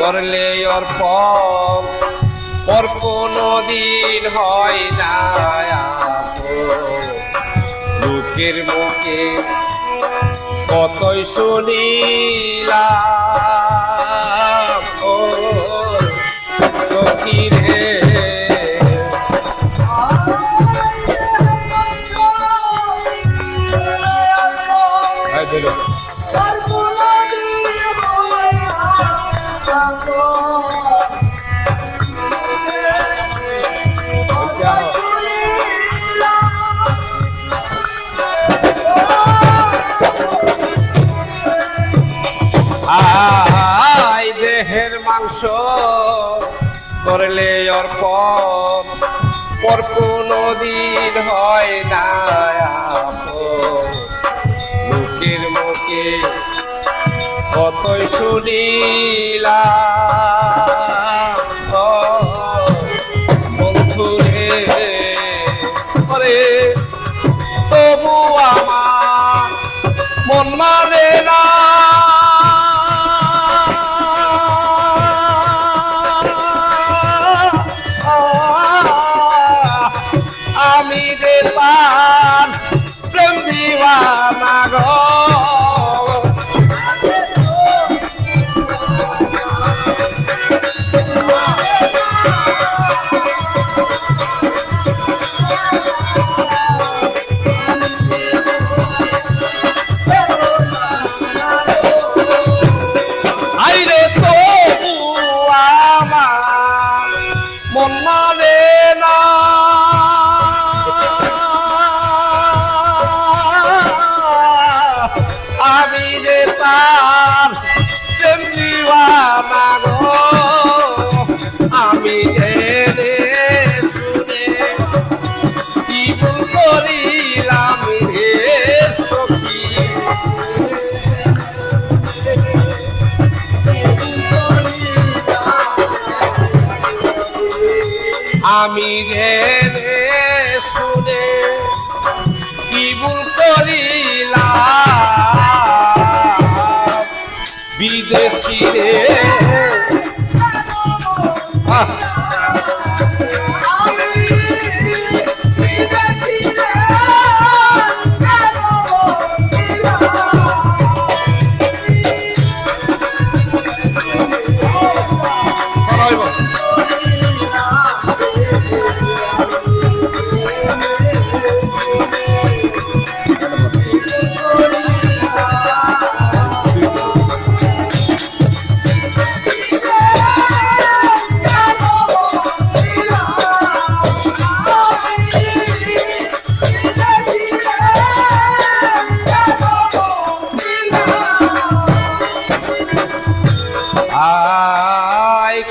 করলে অর্পণ পর কোনো দিন হয় না। লোকের মুখে কতই শুনিলাম ও এই দিলো। মাংস করলে অর্পণ পর কোনো দিন হয় না। লোকের মুখে কতই শুনিলাম ও বন্ধুরে ওরে তবু আমার মন মানে না মন মানে না আমি রে রে শুনে কি ভুল করিলাম। বিদেশি রে।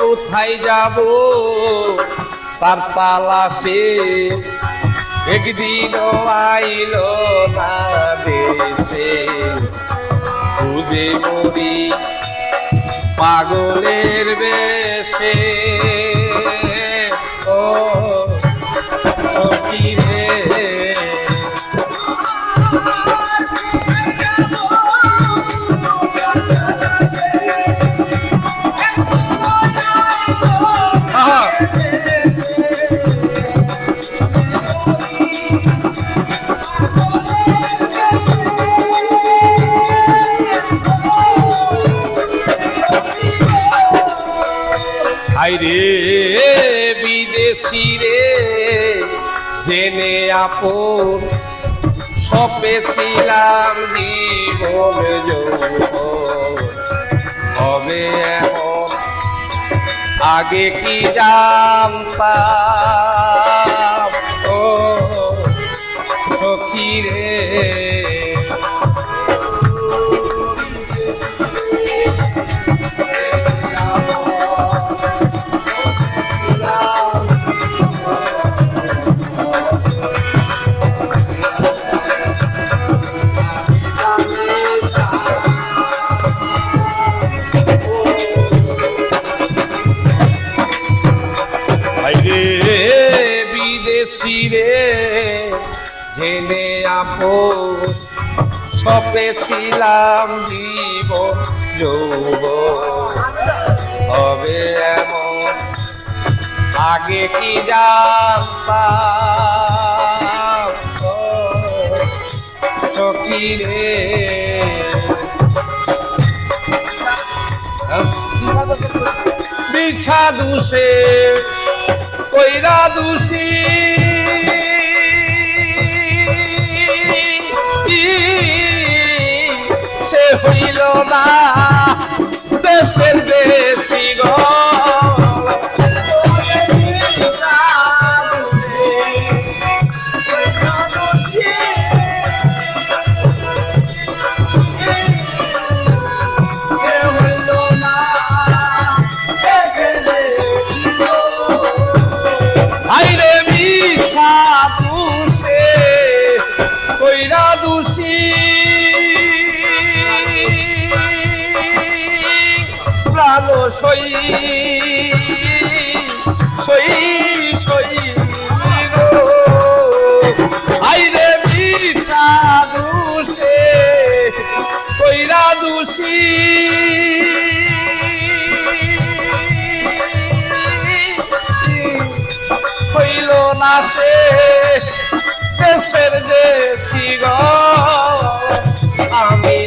কোথায় যাব? তার তালাশে একদিন আইল না দেশে। খুঁজে মরি পাগলের বেশে। ও হাইরে বিদেশি রে জেনে আপন সপেছিলাম জীবন। হবে এমন আগে কি জানতাম আপন সপেছিলাম জীব যৌব। হবে এমন আগে কি জানতাম? বিছা দুষে কইরা দুষি। না দেশের দেশি গো। দুষি হইল না সে দেশের দেশি গ আমি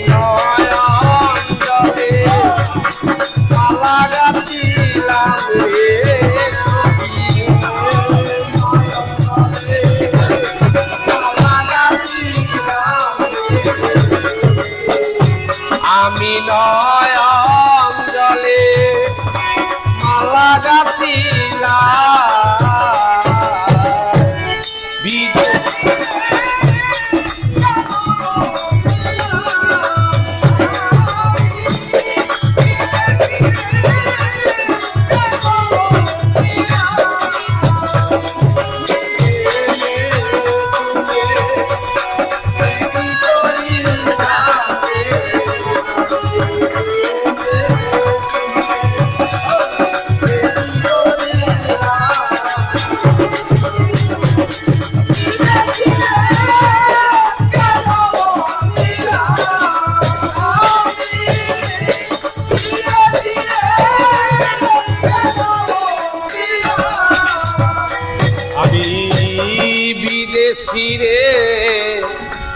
বিদেশি রে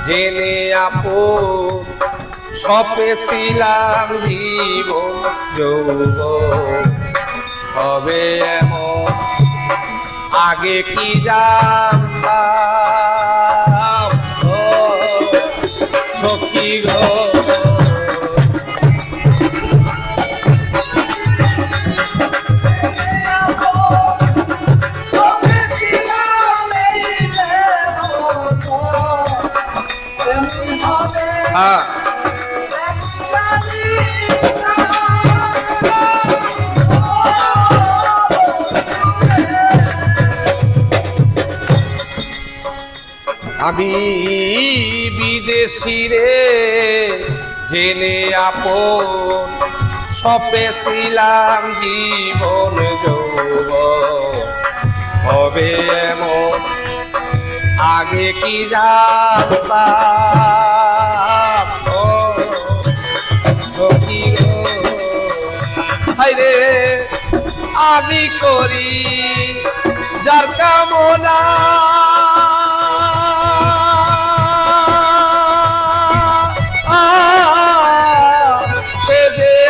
জেনে আপো সপেছিলাম জীব যৌব। হবে এমন আগে কি জানতাম? সখী গো। আমি বিদেশি রে, জেনে আপন সপেছিলাম জীবন যৌব হবে এমন, আগে কি হায়রে আমি করি যার কামনা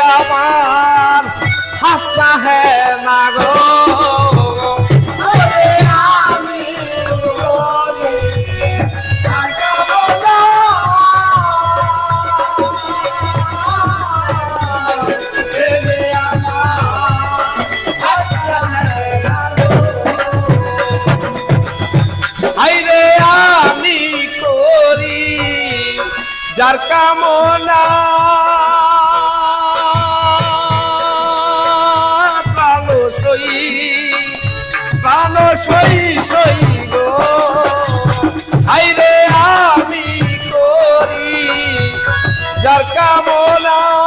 আমার হাসনা হ্যাঁ না গো আমি করি যার কামনা যার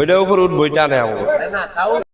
ওইটার উপর উঠবো ওইটা নেওয়া